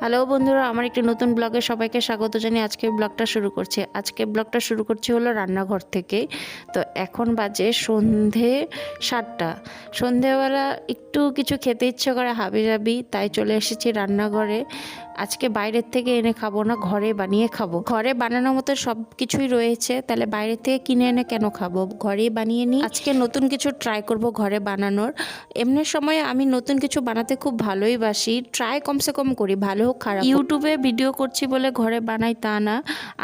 Hello বন্ধুরা, আমার একটি নতুন ব্লগে সবাইকে স্বাগত জানিয়ে আজকে ব্লগটা শুরু করছি। আজকে ব্লগটা শুরু করছি হলো রান্নাঘর থেকে। তো এখন বাজে সন্ধে সাতটা। সন্ধেবেলা একটু কিছু খেতে ইচ্ছে করে হাবি যাবি তাই চলে এসেছি রান্নাঘরে। আজকে বাইরের থেকে এনে খাব না, ঘরে বানিয়ে খাব। ঘরে বানানোর মতো সব কিছুই রয়েছে, তাহলে বাইরে থেকে কিনে এনে কেন খাব? ঘরেই বানিয়ে নিই। আজকে নতুন কিছু ট্রাই করব ঘরে বানানোর। এমনি সময় আমি নতুন কিছু বানাতে খুব ভালোই বাসি। ট্রাই কমসে কম করি, ভালো হোক খারাপ ইউটিউবে ভিডিও করছি বলে ঘরে বানাই তা না।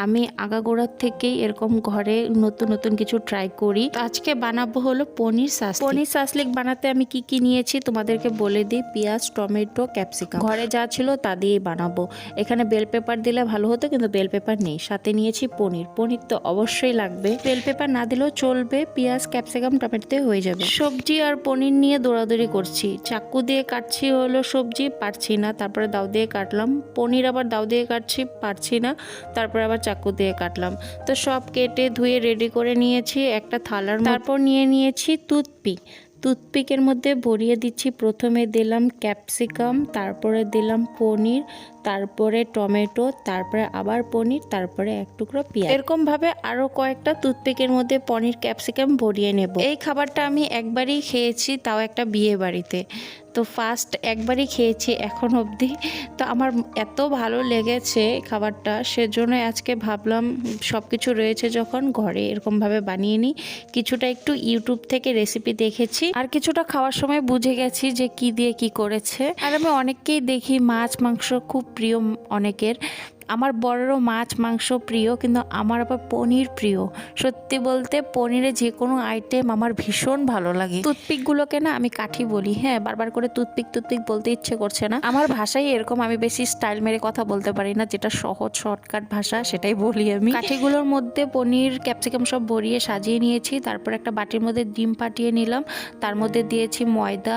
আমি আগাগোড়ার থেকেই এরকম ঘরে নতুন নতুন কিছু ট্রাই করি। আজকে বানাবো হলো পনির সাস পনির সাসলিক বানাতে আমি কি কি নিয়েছি তোমাদেরকে বলে দিই। পেঁয়াজ টমেটো ক্যাপসিকাম। ঘরে যা ছিল তা দিয়েই বানাবো। এখানে বেল পেপার দিলে ভালো হতো কিন্তু বেল পেপার নেই। সাথে নিয়েছি পনির। পনির তো অবশ্যই লাগবে। বেল পেপার না দিলেও চলবে। পেঁয়াজ ক্যাপসিকাম টমেটোতে হয়ে যাবে। সবজি আর পনির নিয়ে দৌড়াদৌড়ি করছি। চাকু দিয়ে কাটছি হলো সবজি পারছি না। তারপরে দাও দিয়ে কাটলাম। পনির আবার দাও দিয়ে কাটছি, পারছি না। তারপরে আবার চাকু দিয়ে কাটলাম। তো সব কেটে ধুয়ে রেডি করে নিয়েছি একটা থালার তারপর নিয়ে নিয়েছি টুথপিক টুথপিকের মধ্যে ভরিয়ে দিচ্ছি। প্রথমে দিলাম ক্যাপসিকাম, তারপরে দিলাম পনির, তারপরে টমেটো, তারপরে আবার পনির, তারপরে এক টুকরো পেঁয়াজ। এরকমভাবে আরও কয়েকটা টুথপিকের মধ্যে পনির, ক্যাপসিকাম ভরিয়ে নেব। এই খাবারটা আমি একবারই খেয়েছি, তাও একটা বিয়ে বাড়িতে তো ফার্স্ট একবারই খেয়েছি, এখন অবধি। তো আমার এত ভালো লেগেছে খাবারটা, সেজন্য আজকে ভাবলাম সব কিছু রয়েছে যখন ঘরে এরকমভাবে বানিয়ে নিই। কিছুটা একটু ইউটিউব থেকে রেসিপি দেখেছি, আর কিছুটা খাওয়ার সময় বুঝে গেছি যে কি দিয়ে কি করেছে। আর আমি অনেককেই দেখি, মাছ, মাংস খুব প্রিয় অনেকের। আমার বড়েরও মাছ, মাংস প্রিয়, কিন্তু আমার আবার পনির প্রিয়। সত্যি বলতে পনিরে যে কোনো আইটেম আমার ভীষণ ভালো লাগে। টুথপিকগুলোকে না আমি কাঠি বলি হ্যাঁ বারবার করে টুথপিক টুথপিক বলতে ইচ্ছে করছে না। আমার ভাষাই এরকম আমি বেশি স্টাইল মেরে কথা বলতে পারি না, যেটা সহজ শর্টকাট ভাষা, সেটাই বলি আমি। কাঠিগুলোর মধ্যে পনির ক্যাপসিকাম সব ভরিয়ে সাজিয়ে নিয়েছি, তারপর একটা বাটির মধ্যে ডিম পাঠিয়ে নিলাম, তার মধ্যে দিয়েছি ময়দা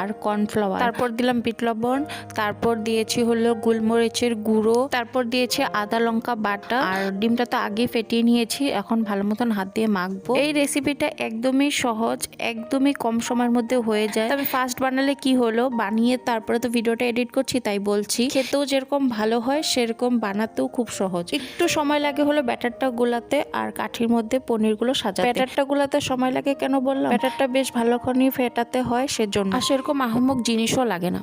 আর কর্নফ্লাওয়ার তারপর দিলাম বিট লবণ, তারপর দিয়েছি হলো গোলমরিচের গুঁড়ো, তারপর দিয়েছি আদা লঙ্কা বাটা। আর ডিমটা তো আগে ফেটিয়ে নিয়েছি, এখন ভালো মতন হাত দিয়ে মাখবো। এই রেসিপিটা একদমই সহজ, একদমই কম সময়ের মধ্যে হয়ে যায়। তবে ফার্স্ট বানালে কি হলো? বানিয়ে তারপরে তো ভিডিওটা এডিট করছি, তাই বলছি। খেতেও যেরকম ভালো হয়, সেরকম বানাতেও খুব সহজ। একটু সময় লাগে হলো ব্যাটারটা গোলাতে আর কাঠির মধ্যে পনিরগুলো সাজাতে। ব্যাটারটা গোলাতে সময় লাগে কেন বললাম? ব্যাটারটা বেশ ভালোখানি ফেটাতে হয় সেজন্য। আর সেরকম আহমক জিনিসও লাগে না।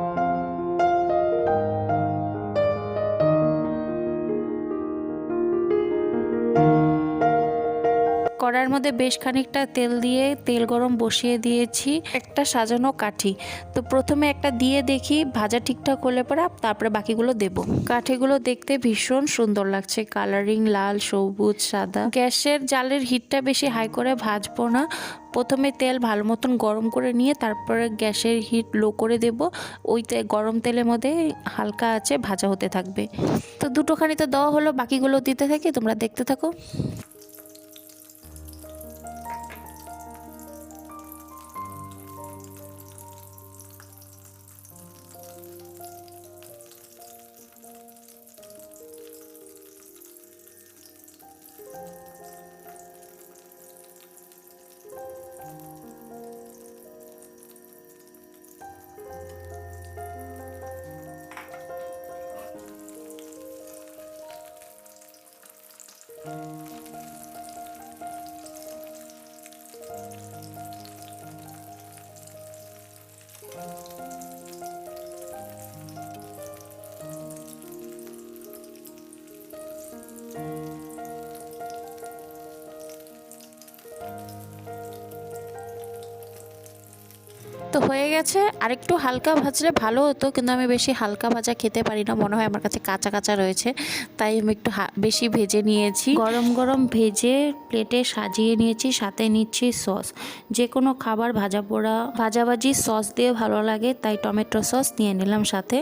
কড়ার মধ্যে বেশ খানিকটা তেল দিয়ে তেল গরম বসিয়ে দিয়েছি, একটা সাজানো কাঠি। তো প্রথমে একটা দিয়ে দেখি, ভাজা ঠিকঠাক হলে পরে তারপরে বাকিগুলো দেব। কাঠিগুলো দেখতে ভীষণ সুন্দর লাগছে। কালারিং লাল, সবুজ, সাদা। গ্যাসের জালের হিটটা বেশি হাই করে ভাজবো না। প্রথমে তেল ভালো মতন গরম করে নিয়ে তারপরে গ্যাসের হিট লো করে দেব। ওই গরম তেলের মধ্যে হালকা আছে, ভাজা হতে থাকবে। তো দুটোখানি তো দেওয়া হলো, বাকিগুলো দিতে থাকি, তোমরা দেখতে থাকো। Thank you. তো হয়ে গেছে। আর একটু হালকা ভাজলে ভালো হতো, কিন্তু আমি বেশি হালকা ভাজা খেতে পারি না। মনে হয় আমার কাছে কাঁচা কাঁচা রয়েছে, তাই আমি একটু বেশি ভেজে নিয়েছি। গরম গরম ভেজে প্লেটে সাজিয়ে নিয়েছি, সাথে নিচ্ছি সস। যে কোনো খাবার ভাজা পোড়া, ভাজাভাজি সস দিয়ে ভালো লাগে, তাই টমেটো সস নিয়ে নিলাম সাথে।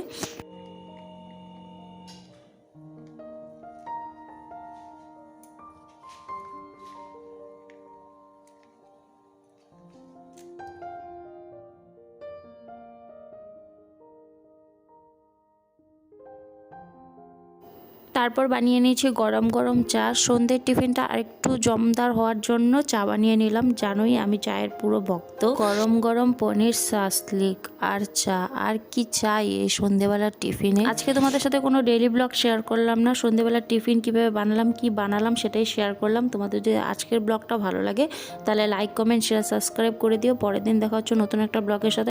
তারপর বানিয়ে নিয়েছি গরম গরম চা। সন্ধ্যের টিফিনটা আরেকটু জমদার হওয়ার জন্য চা বানিয়ে নিলাম। জানোই আমি চায়ের পুরো ভক্ত। গরম গরম পনির সাসলিক আর চা। আর কি চাই এই সন্ধেবেলার টিফিনে? আজকে তোমাদের সাথে কোনো ডেইলি ব্লগ শেয়ার করলাম না। সন্ধ্যেবেলার টিফিন কীভাবে বানালাম, কি বানালাম সেটাই শেয়ার করলাম। তোমাদের যদি আজকের ব্লগটা ভালো লাগে, তাহলে লাইক কমেন্ট শেয়ার সাবস্ক্রাইব করে দিও। পরের দিন দেখা হচ্ছে নতুন একটা ব্লগের সাথে।